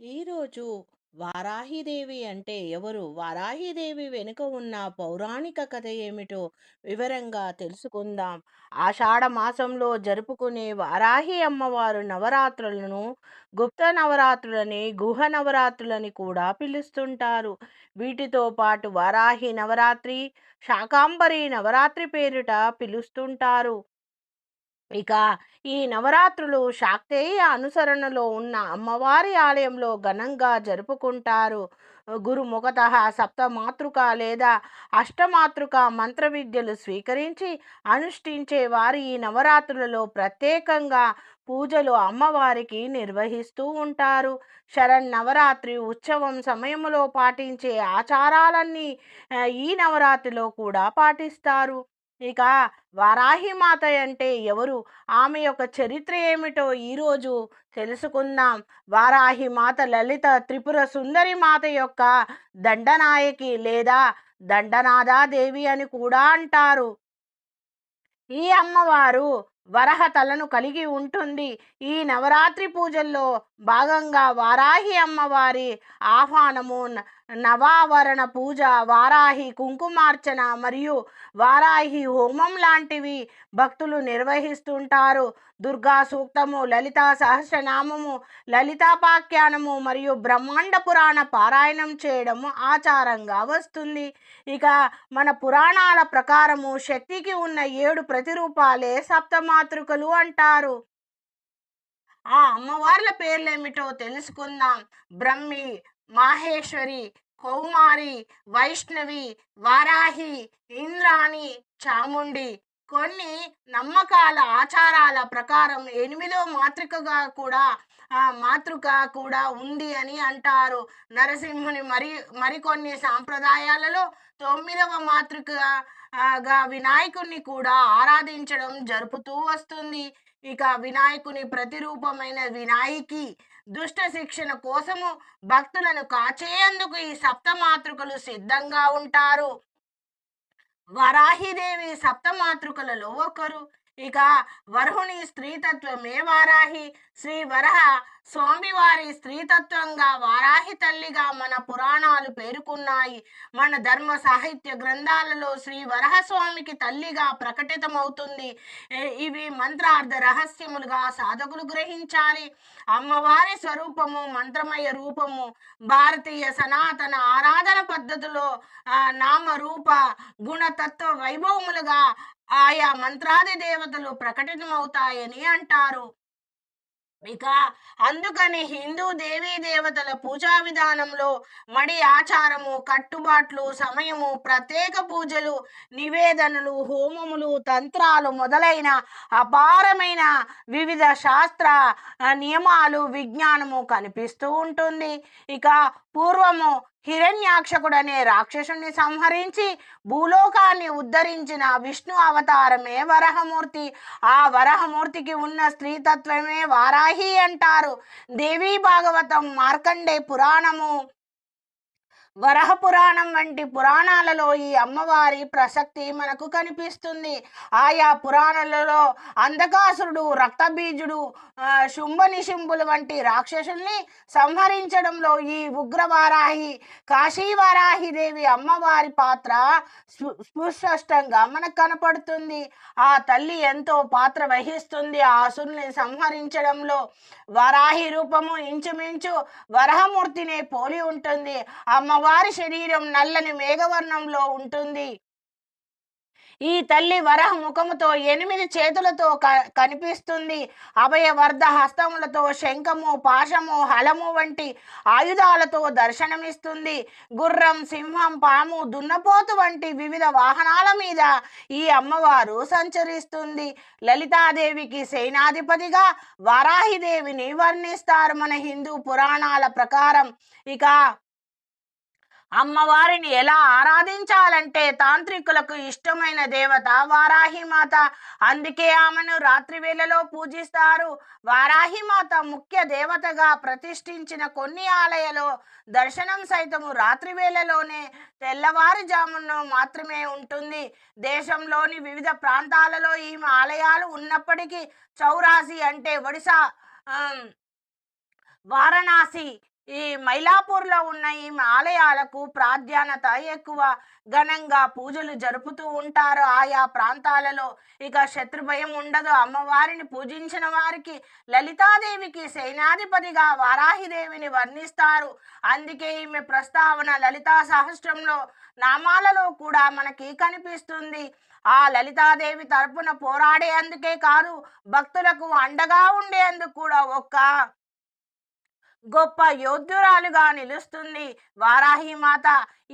ఈరోజు వారాహిదేవి అంటే ఎవరు? వారాహిదేవి వెనుక ఉన్న పౌరాణిక కథ ఏమిటో వివరంగా తెలుసుకుందాం. ఆషాఢ మాసంలో జరుపుకునే వారాహి అమ్మవారు నవరాత్రులను గుప్త నవరాత్రులని, గుహ నవరాత్రులని కూడా పిలుస్తుంటారు. వీటితో పాటు వారాహి నవరాత్రి, శాకాంబరి నవరాత్రి పేరిట పిలుస్తుంటారు. ఇక ఈ నవరాత్రులు శాక్తేయ అనుసరణలో ఉన్న అమ్మవారి ఆలయంలో ఘనంగా జరుపుకుంటారు. గురుముఖత సప్తమాతృక లేదా అష్టమాతృక మంత్ర విద్యలు స్వీకరించి అనుష్ఠించే వారు ఈ నవరాత్రులలో ప్రత్యేకంగా పూజలు అమ్మవారికి నిర్వహిస్తూ ఉంటారు. శరణ్ నవరాత్రి ఉత్సవం సమయంలో పాటించే ఆచారాలన్నీ ఈ నవరాత్రిలో కూడా పాటిస్తారు. ఇక వారాహిమాత అంటే ఎవరు? ఆమె యొక్క చరిత్ర ఏమిటో ఈరోజు తెలుసుకుందాం. వారాహిమాత లలిత త్రిపుర సుందరి మాత యొక్క దండనాయకి లేదా దండనాదాదేవి అని కూడా అంటారు. ఈ అమ్మవారు వరహ తలను కలిగి ఉంటుంది. ఈ నవరాత్రి పూజల్లో భాగంగా వారాహి అమ్మవారి ఆహ్వానము న- నవావరణ పూజ, వారాహి కుంకుమార్చన మరియు వారాహి హోమం లాంటివి భక్తులు నిర్వహిస్తుంటారు. దుర్గా సూక్తము, లలితా సహస్రనామము, లలితాపాఖ్యానము మరియు బ్రహ్మాండ పురాణ పారాయణం చేయడము ఆచారంగా వస్తుంది. ఇక మన పురాణాల ప్రకారము శక్తికి ఉన్న ఏడు ప్రతిరూపాలే సప్తమాతృకలు అంటారు. ఆ అమ్మవార్ల పేర్లేమిటో తెలుసుకుందాం. బ్రహ్మి, మాహేశ్వరి, కౌమారి, వైష్ణవి, వారాహి, ఇంద్రాణి, చాముండి. కొన్ని నమ్మకాల ఆచారాల ప్రకారం ఎనిమిదో మాతృకగా కూడా ఆ మాతృక కూడా ఉంది అని అంటారు. నరసింహుని మరి మరికొన్ని సాంప్రదాయాలలో తొమ్మిదవ మాతృకగా వినాయకుణ్ణి కూడా ఆరాధించడం జరుపుతూ వస్తుంది. ఇక వినాయకుని ప్రతిరూపమైన వినాయకి దుష్ట శిక్షణ కోసము భక్తులను కాచేందుకు ఈ సప్తమాతృకలు సిద్ధంగా ఉంటారు. వరాహిదేవి సప్తమాతృకలలో ఒకరు. ఇక వరుణి స్త్రీతత్వమే వారాహి. శ్రీ వరహ స్వామివారి స్త్రీతత్వంగా వారాహి తల్లిగా మన పురాణాలు పేర్కొన్నాయి. మన ధర్మ సాహిత్య గ్రంథాలలో శ్రీ వరహ స్వామికి తల్లిగా ప్రకటితమవుతుంది. ఇవి మంత్రార్థ రహస్యములుగా సాధకులు గ్రహించాలి. అమ్మవారి స్వరూపము మంత్రమయ రూపము భారతీయ సనాతన ఆరాధన పద్ధతిలో నామరూప గుణతత్వ వైభవములుగా ఆయా మంత్రాది దేవతలు ప్రకటితమవుతాయని అంటారు. ఇక అందుకని హిందూ దేవీ దేవతల పూజా విధానంలో మడి ఆచారము కట్టుబాట్లు సమయము ప్రత్యేక పూజలు నివేదనలు హోమములు తంత్రాలు మొదలైన అపారమైన వివిధ శాస్త్ర నియమాలు విజ్ఞానము కనిపిస్తూ ఉంటుంది ఇక పూర్వము హిరణ్యాక్షకుడనే రాక్షసుని సంహరించి భూలోకాన్ని ఉద్ధరించిన విష్ణు అవతారమే వరహమూర్తి. ఆ వరహమూర్తికి ఉన్న స్త్రీతత్వమే వారాహి అంటారు. దేవీ భాగవతం మార్కండే పురాణము. వరహ పురాణం వంటి పురాణాలలో ఈ అమ్మవారి ప్రసక్తి మనకు కనిపిస్తుంది. ఆయా పురాణాలలో అంధకాసురుడు రక్తబీజుడు శుంభనిశుంభులు శుంభ వంటి రాక్షసుల్ని సంహరించడంలో ఈ ఉగ్రవారాహి కాశీవారాహి దేవి అమ్మవారి పాత్ర స్పు- మనకు కనపడుతుంది. ఆ తల్లి ఎంతో పాత్ర వహిస్తుంది. ఆ అసురుల్ని సంహరించడంలో వరాహి రూపము ఇంచుమించు వరహమూర్తిని పోలి ఉంటుంది. అమ్మ వారి శరీరం నల్లని మేఘవర్ణంలో ఉంటుంది. ఈ తల్లి వరహ ముఖముతో ఎనిమిది చేతులతో క- కనిపిస్తుంది. అభయవర్ధ హస్తములతో శంఖము పాశము హలము వంటి ఆయుధాలతో దర్శనమిస్తుంది. గుర్రం సింహం పాము దున్నపోతు వంటి వివిధ వాహనాల మీద ఈ అమ్మవారు సంచరిస్తుంది. లలితాదేవికి సేనాధిపతిగా వారాహిదేవిని వర్ణిస్తారు మన హిందూ పురాణాల ప్రకారం. ఇక అమ్మవారిని ఎలా ఆరాధించాలంటే తాంత్రికులకు ఇష్టమైన దేవత వారాహిమాత. అందుకే ఆమెను రాత్రి వేళలో పూజిస్తారు. వారాహిమాత ముఖ్య దేవతగా ప్రతిష్ఠించిన కొన్ని ఆలయాలు దర్శనం సైతము రాత్రి వేళలోనే తెల్లవారుజామును మాత్రమే ఉంటుంది. దేశంలోని వివిధ ప్రాంతాలలో ఈమె ఆలయాలు ఉన్నప్పటికీ చౌరాసి అంటే ఒడిశా వారణాసి ఈ మైలాపూర్లో ఉన్న ఈ ఆలయాలకు ప్రాధాన్యత ఎక్కువ. ఘనంగా పూజలు జరుపుతూ ఉంటారు. ఆయా ప్రాంతాలలో ఇక శత్రుభయం ఉండదు. అమ్మవారిని పూజించిన వారికి లలితాదేవికి సేనాధిపతిగా వారాహిదేవిని వర్ణిస్తారు. అందుకే ఈమె ప్రస్తావన లలితా సహస్రంలో నామాలలో కూడా మనకి కనిపిస్తుంది. ఆ లలితాదేవి తరపున పోరాడేందుకే కాదు భక్తులకు అండగా ఉండేందుకు కూడా ఒక్క గొప్ప యోధురాలుగా నిలుస్తుంది. వారాహి మాత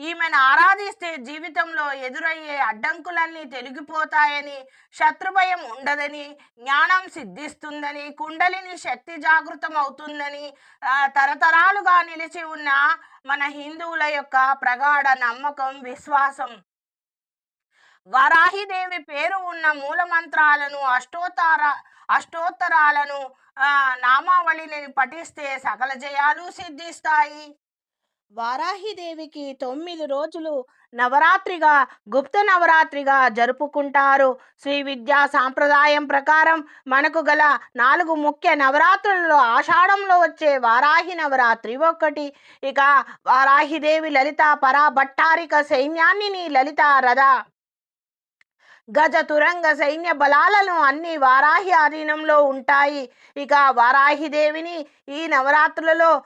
ఈమెను ఆరాధిస్తే జీవితంలో ఎదురయ్యే అడ్డంకులన్నీ తొలగిపోతాయని శత్రుభయం ఉండదని జ్ఞానం సిద్ధిస్తుందని కుండలిని శక్తి జాగృతం అవుతుందని తరతరాలుగా నిలిచి ఉన్న మన హిందువుల యొక్క ప్రగాఢ నమ్మకం విశ్వాసం. వరాహిదేవి పేరు ఉన్న మూల మంత్రాలను అష్టోత్తర అష్టోత్తరాలను నామావళిని పఠిస్తే సకల జయాలు సిద్ధిస్తాయి. వారాహిదేవికి తొమ్మిది రోజులు నవరాత్రిగా గుప్త నవరాత్రిగా జరుపుకుంటారు. శ్రీ విద్యా సాంప్రదాయం ప్రకారం మనకు గల నాలుగు ముఖ్య నవరాత్రులలో ఆషాఢంలో వచ్చే వారాహి నవరాత్రి ఒకటి ఇక వారాహిదేవి లలిత పరాభట్టారిక సైన్యాన్ని లలిత రథ గజ తురంగ సైన్య బలాలను అన్ని వారాహి ఆధీనంలో ఉంటాయి. ఇక వారాహిదేవిని ఈ నవరాత్రులలో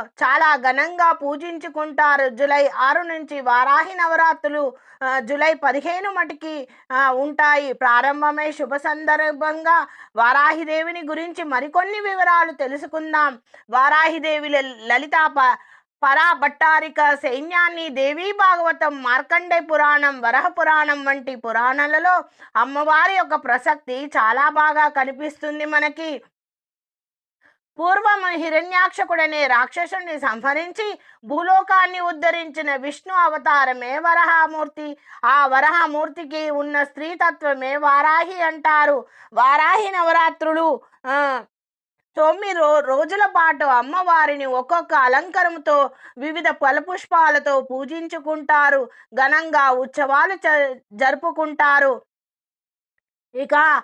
చాలా ఘనంగా పూజించుకుంటారు. జూలై ఆరు నుంచి వారాహి నవరాత్రులు జులై జూలై పదిహేను మటుకి ఉంటాయి. ప్రారంభమై శుభ సందర్భంగా వారాహిదేవిని గురించి మరికొన్ని వివరాలు తెలుసుకుందాం. వారాహిదేవి ల- లలిత పరాభట్టారిక సైన్యాన్ని దేవీ భాగవతం మార్కండే పురాణం వరహ పురాణం వంటి పురాణాలలో అమ్మవారి యొక్క ప్రసక్తి చాలా బాగా కనిపిస్తుంది మనకి. పూర్వం హిరణ్యాక్షకుడనే రాక్షసుని సంహరించి భూలోకాన్ని ఉద్ధరించిన విష్ణు అవతారమే వరహామూర్తి. ఆ వరహమూర్తికి ఉన్న స్త్రీతత్వమే వారాహి అంటారు. వారాహి నవరాత్రులు ఆ, తొమ్మిది రోజుల పాటు అమ్మవారిని ఒక్కొక్క అలంకరంతో వివిధ ఫలపుష్పాలతో పూజించుకుంటారు. ఘనంగా ఉత్సవాలు జ- జరుపుకుంటారు. ఇక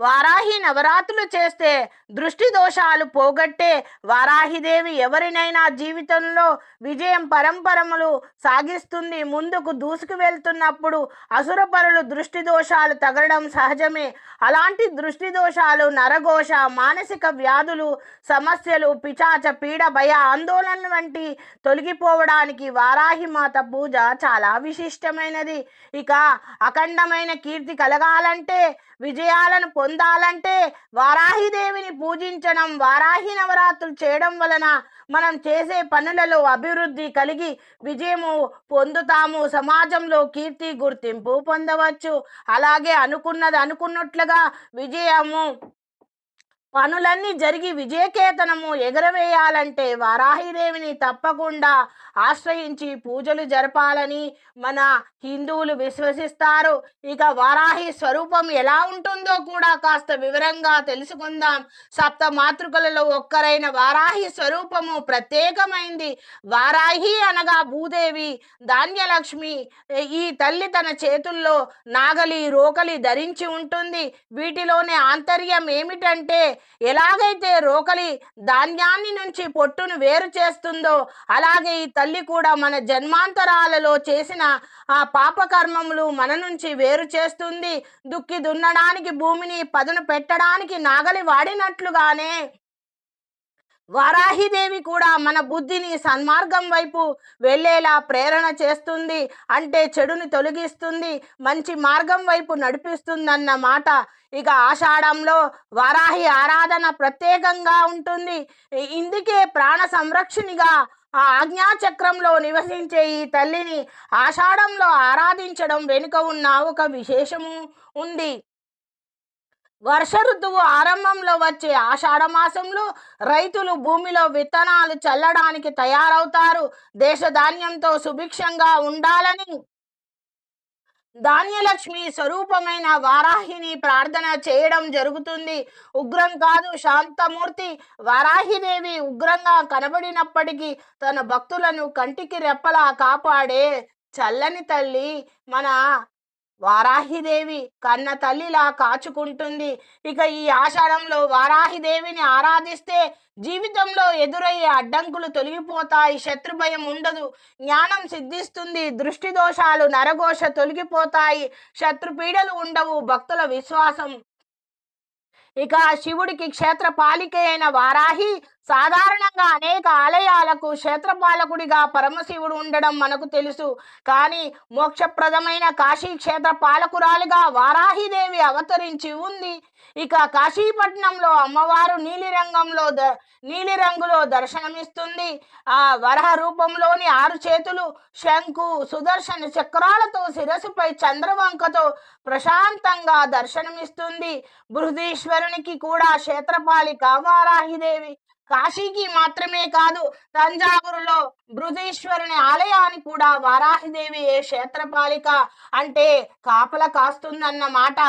వారాహి నవరాత్రులు చేస్తే దృష్టి దోషాలు పోగొట్టే వారాహిదేవి ఎవరినైనా జీవితంలో విజయం పరంపరములు సాగిస్తుంది ముందుకు దూసుకు వెళ్తున్నప్పుడు అసురపరులు దృష్టి దోషాలు తగలడం సహజమే. అలాంటి దృష్టి దోషాలు నరఘోష మానసిక వ్యాధులు సమస్యలు పిచాచ పీడ భయ ఆందోళన వంటి తొలగిపోవడానికి వారాహి మాత పూజ చాలా విశిష్టమైనది. ఇక అఖండమైన కీర్తి కలగాలంటే విజయాలను పొందాలంటే వారాహిదేవిని పూజించడం వారాహి నవరాత్రులు చేయడం వలన మనం చేసే పనులలో అభివృద్ధి కలిగి విజయము పొందుతాము. సమాజంలో కీర్తి గుర్తింపు పొందవచ్చు. అలాగే అనుకున్నది అనుకున్నట్లుగా విజయము పనులన్నీ జరిగి విజయకేతనము ఎగరవేయాలంటే వారాహిదేవిని తప్పకుండా ఆశ్రయించి పూజలు జరపాలని మన హిందువులు విశ్వసిస్తారు. ఇక వారాహి స్వరూపం ఎలా ఉంటుందో కూడా కాస్త వివరంగా తెలుసుకుందాం. సప్త మాతృకలలో ఒక్కరైన వారాహి స్వరూపము ప్రత్యేకమైంది. వారాహి అనగా భూదేవి ధాన్యలక్ష్మి. ఈ తల్లి తన చేతుల్లో నాగలి రోకలి ధరించి ఉంటుంది. వీటిలోనే ఆంతర్యం ఏమిటంటే ఎలాగైతే రోకలి ధాన్యాన్ని నుంచి పొట్టును వేరు చేస్తుందో అలాగే ఈ తల్లి కూడా మన జన్మాంతరాలలో చేసిన ఆ పాపకర్మములు మన నుంచి వేరు చేస్తుంది. దుక్కి దున్నడానికి భూమిని పదును పెట్టడానికి నాగలి వాడినట్లుగానే వారాహిదేవి కూడా మన బుద్ధిని సన్మార్గం వైపు వెళ్ళేలా ప్రేరణ చేస్తుంది అంటే చెడుని తొలగిస్తుంది మంచి మార్గం వైపు నడిపిస్తుందన్న మాట ఇక ఆషాఢంలో వారాహి ఆరాధన ప్రత్యేకంగా ఉంటుంది. ఇందుకే ప్రాణ సంరక్షణిగా ఆ ఆజ్ఞాచక్రంలో నివసించే ఈ తల్లిని ఆషాఢంలో ఆరాధించడం వెనుక ఉన్న ఒక విశేషము ఉంది. వర్ష ఋతువు ఆరంభంలో వచ్చే ఆషాఢ మాసంలో రైతులు భూమిలో విత్తనాలు చల్లడానికి తయారవుతారు. దేశ ధాన్యంతో సుభిక్షంగా ఉండాలని ధాన్యలక్ష్మి స్వరూపమైన వారాహిని ప్రార్థన చేయడం జరుగుతుంది. ఉగ్రం కాదు శాంతమూర్తి. వారాహిదేవి ఉగ్రంగా కనబడినప్పటికీ తన భక్తులను కంటికి రెప్పలా కాపాడే చల్లని తల్లి మన వారాహిదేవి కన్న తల్లిలా కాచుకుంటుంది. ఇక ఈ ఆషాఢంలో వారాహిదేవిని ఆరాధిస్తే జీవితంలో ఎదురయ్యే అడ్డంకులు తొలగిపోతాయి. శత్రు భయం ఉండదు. జ్ఞానం సిద్ధిస్తుంది. దృష్టి దోషాలు నరఘోష తొలగిపోతాయి. శత్రుపీడలు ఉండవు. భక్తుల విశ్వాసం. ఇక శివుడికి క్షేత్ర పాలిక అయిన వారాహి సాధారణంగా అనేక ఆలయాలకు క్షేత్రపాలకుడిగా పరమశివుడు ఉండడం మనకు తెలుసు. కానీ మోక్షప్రదమైన కాశీ క్షేత్ర పాలకురాలిగా వారాహిదేవి అవతరించి ఉంది. ఇక కాశీపట్నంలో అమ్మవారు నీలిరంగంలో ద నీలిరంగులో దర్శనమిస్తుంది. ఆ వరహ రూపంలోని ఆరు చేతులు శంకు సుదర్శన చక్రాలతో శిరస్సుపై చంద్రవంకతో ప్రశాంతంగా దర్శనమిస్తుంది. బృహదీశ్వరునికి కూడా క్షేత్రపాలిక వారాహిదేవి కాశీకి మాత్రమే కాదు తంజావూరులో బృజేశ్వరుని ఆలయాన్ని కూడా వారాహిదేవి ఏ క్షేత్రపాలిక అంటే కాపల కాస్తుందన్నమాట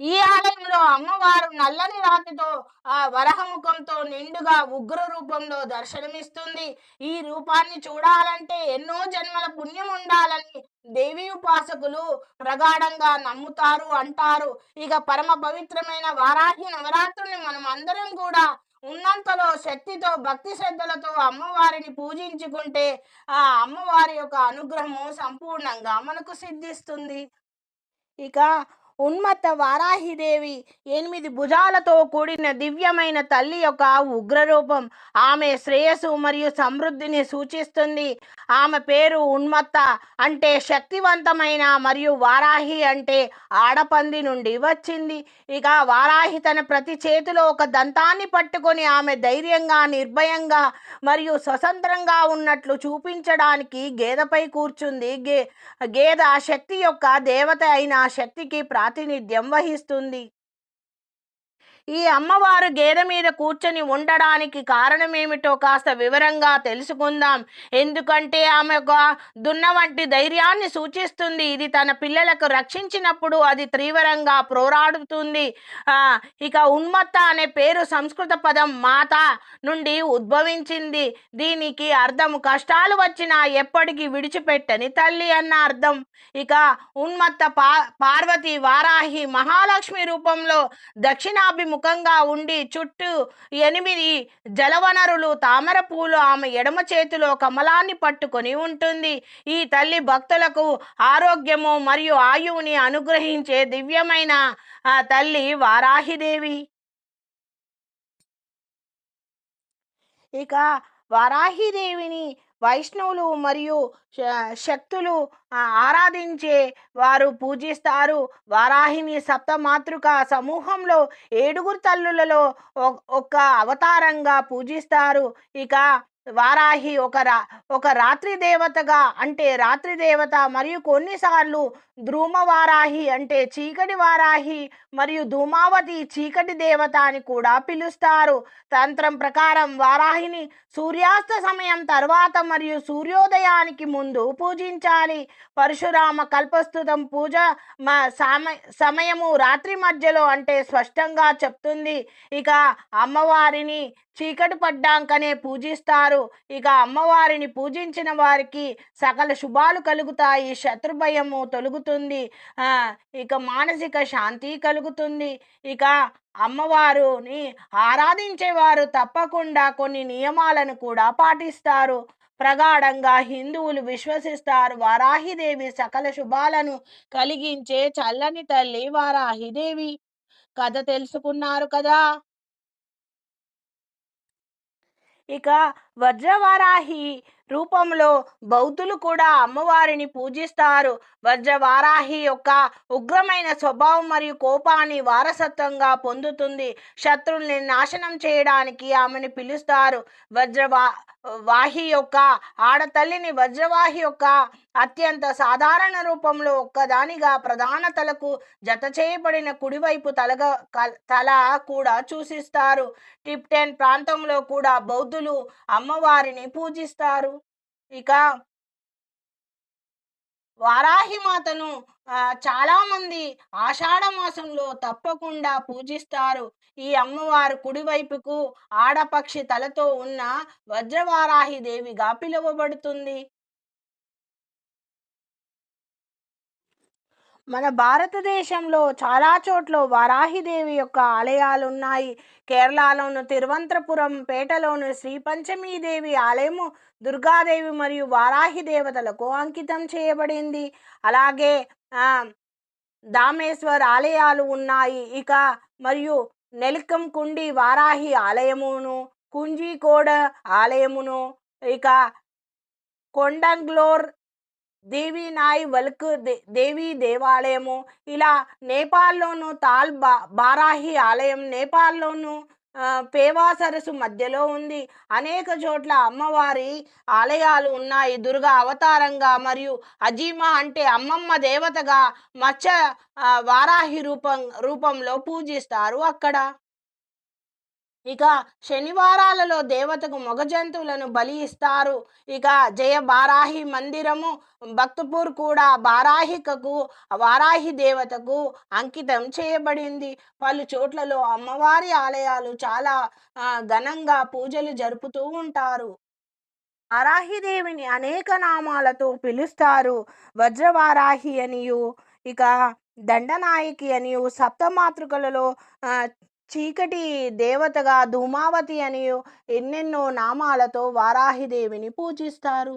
ఈ ఆలయంలో అమ్మవారు నల్లని రాతితో ఆ వరహముఖంతో నిండుగా ఉగ్ర రూపంలో దర్శనమిస్తుంది. ఈ రూపాన్ని చూడాలంటే ఎన్నో జన్మల పుణ్యం ఉండాలని దేవి ఉపాసకులు ప్రగాఢంగా నమ్ముతారు అంటారు. ఇక పరమ పవిత్రమైన వారాహి నవరాత్రుల్ని మనం అందరం కూడా ఉన్నంతలో శక్తితో భక్తి శ్రద్ధలతో అమ్మవారిని పూజించుకుంటే ఆ అమ్మవారి యొక్క అనుగ్రహము సంపూర్ణంగా మనకు సిద్ధిస్తుంది. ఇక ఉన్మత్త వారాహిదేవి ఎనిమిది భుజాలతో కూడిన దివ్యమైన తల్లి యొక్క ఉగ్రరూపం ఆమె శ్రేయస్సు మరియు సమృద్ధిని సూచిస్తుంది. ఆమె పేరు ఉన్మత్త అంటే శక్తివంతమైన మరియు వారాహి అంటే ఆడపంది నుండి వచ్చింది. ఇక వారాహి తన ప్రతి చేతిలో ఒక దంతాన్ని పట్టుకొని ఆమె ధైర్యంగా నిర్భయంగా మరియు స్వతంత్రంగా ఉన్నట్లు చూపించడానికి గేదపై కూర్చుంది. గే గేద శక్తి యొక్క దేవత అయిన శక్తికి ప్రా ప్రాతినిధ్యం వహిస్తుంది ఈ అమ్మవారు గేదె మీద కూర్చొని ఉండడానికి కారణమేమిటో కాస్త వివరంగా తెలుసుకుందాం. ఎందుకంటే ఆమె ఒక దున్న వంటి ధైర్యాన్ని సూచిస్తుంది. ఇది తన పిల్లలకు రక్షించినప్పుడు అది తీవ్రంగా పోరాడుతుంది. ఆ, ఇక ఉన్మత్త అనే పేరు సంస్కృత పదం మాత నుండి ఉద్భవించింది. దీనికి అర్థం కష్టాలు వచ్చినా ఎప్పటికీ విడిచిపెట్టని తల్లి అన్న అర్థం. ఇక ఉన్మత్త పా పార్వతి వారాహి మహాలక్ష్మి రూపంలో ముఖంగా ఉండి చుట్టూ ఎనిమిది జలవనరులు తామర పూలు ఆమె ఎడమ చేతిలో కమలాన్ని పట్టుకొని ఉంటుంది. ఈ తల్లి భక్తులకు ఆరోగ్యము మరియు ఆయువుని అనుగ్రహించే దివ్యమైన ఆ తల్లి వారాహిదేవి. ఇక వారాహిదేవిని వైష్ణవులు మరియు శక్తులు ఆరాధించే వారు పూజిస్తారు. వారాహిని సప్తమాతృక సమూహంలో ఏడుగురు తల్లులలో ఒ- ఒక అవతారంగా పూజిస్తారు. ఇక వారాహి ఒక రా ఒక రాత్రి దేవతగా అంటే రాత్రి దేవత మరియు కొన్నిసార్లు ధ్రూమ వారాహి అంటే చీకటి వారాహి మరియు ధూమావతి చీకటి దేవత అని కూడా పిలుస్తారు. తంత్రం ప్రకారం వారాహిని సూర్యాస్త సమయం తర్వాత మరియు సూర్యోదయానికి ముందు పూజించాలి. పరశురామ కల్పస్తుతం పూజ మ సామ సమయము రాత్రి మధ్యలో అంటే స్పష్టంగా చెప్తుంది. ఇక అమ్మవారిని చీకటి పడ్డాకనే పూజిస్తారు. ఇక అమ్మవారిని పూజించిన వారికి సకల శుభాలు కలుగుతాయి. శత్రుభయము తొలుగుతుంది. ఇక మానసిక శాంతి కలుగుతుంది. ఇక అమ్మవారుని ఆరాధించేవారు తప్పకుండా కొన్ని నియమాలను కూడా పాటిస్తారు. ప్రగాఢంగా హిందువులు విశ్వసిస్తారు. వారాహిదేవి సకల శుభాలను కలిగించే చల్లని తల్లి వారాహిదేవి. కథ తెలుసుకున్నారు కదా? ఇక వజ్రవారాహి రూపంలో బౌద్ధులు కూడా అమ్మవారిని పూజిస్తారు. వజ్రవారాహి యొక్క ఉగ్రమైన స్వభావం మరియు కోపాన్ని వారసత్వంగా పొందుతుంది. శత్రుల్ని నాశనం చేయడానికి ఆమెను పిలుస్తారు. వజ్రవా వాహి యొక్క ఆడతల్లిని వజ్రవాహి యొక్క అత్యంత సాధారణ రూపంలో ఒక్కదానిగా ప్రధాన తలకు జత చేయబడిన కుడివైపు తలగా తల కూడా సూచిస్తారు టిప్టెన్ ప్రాంతంలో కూడా బౌద్ధులు అమ్మవారిని పూజిస్తారు. ఇక వారాహి మాతను చాలా మంది ఆషాఢ మాసంలో తప్పకుండా పూజిస్తారు. ఈ అమ్మవారు కుడివైపుకు ఆడపక్షి తలతో ఉన్న వజ్రవారాహి దేవిగా పిలువబడుతుంది. మన భారతదేశంలో చాలా చోట్ల వారాహిదేవి యొక్క ఆలయాలు ఉన్నాయి కేరళలోను తిరువంతపురం పేటలోను శ్రీ పంచమీదేవి ఆలయము దుర్గాదేవి మరియు వారాహి దేవతలకు అంకితం చేయబడింది. అలాగే దామేశ్వర్ ఆలయాలు ఉన్నాయి. ఇక మరియు నెలికం కుండి వారాహి ఆలయమును కుంజీకోడ ఆలయమును ఇక కొండంగ్లోర్ దేవి నాయ్ వల్క్ దే- దేవి దేవాలయము. ఇలా నేపాల్లోను తాల్ బా బారాహి ఆలయం నేపాల్లోను పేవా సరస్సు మధ్యలో ఉంది. అనేక చోట్ల అమ్మవారి ఆలయాలు ఉన్నాయి. దుర్గా అవతారంగా మరియు అజీమా అంటే అమ్మమ్మ దేవతగా మత్స్య వారాహి రూపం రూపంలో పూజిస్తారు అక్కడ. ఇక శనివారాలలో దేవతకు మగ జంతువులను బలి ఇస్తారు. ఇక జయ బారాహి మందిరము భక్తపూర్ కూడా బారాహికకు వారాహి దేవతకు అంకితం చేయబడింది. పలు చోట్లలో అమ్మవారి ఆలయాలు చాలా ఘనంగా పూజలు జరుపుతూ ఉంటారు. వారాహిదేవిని అనేక నామాలతో పిలుస్తారు. వజ్రవారాహి అనియు ఇక దండనాయకి అనియు సప్తమాతృకలలో చీకటి దేవతగా ధూమావతి అని ఎన్నెన్నో నామాలతో వారాహిదేవిని పూజిస్తారు.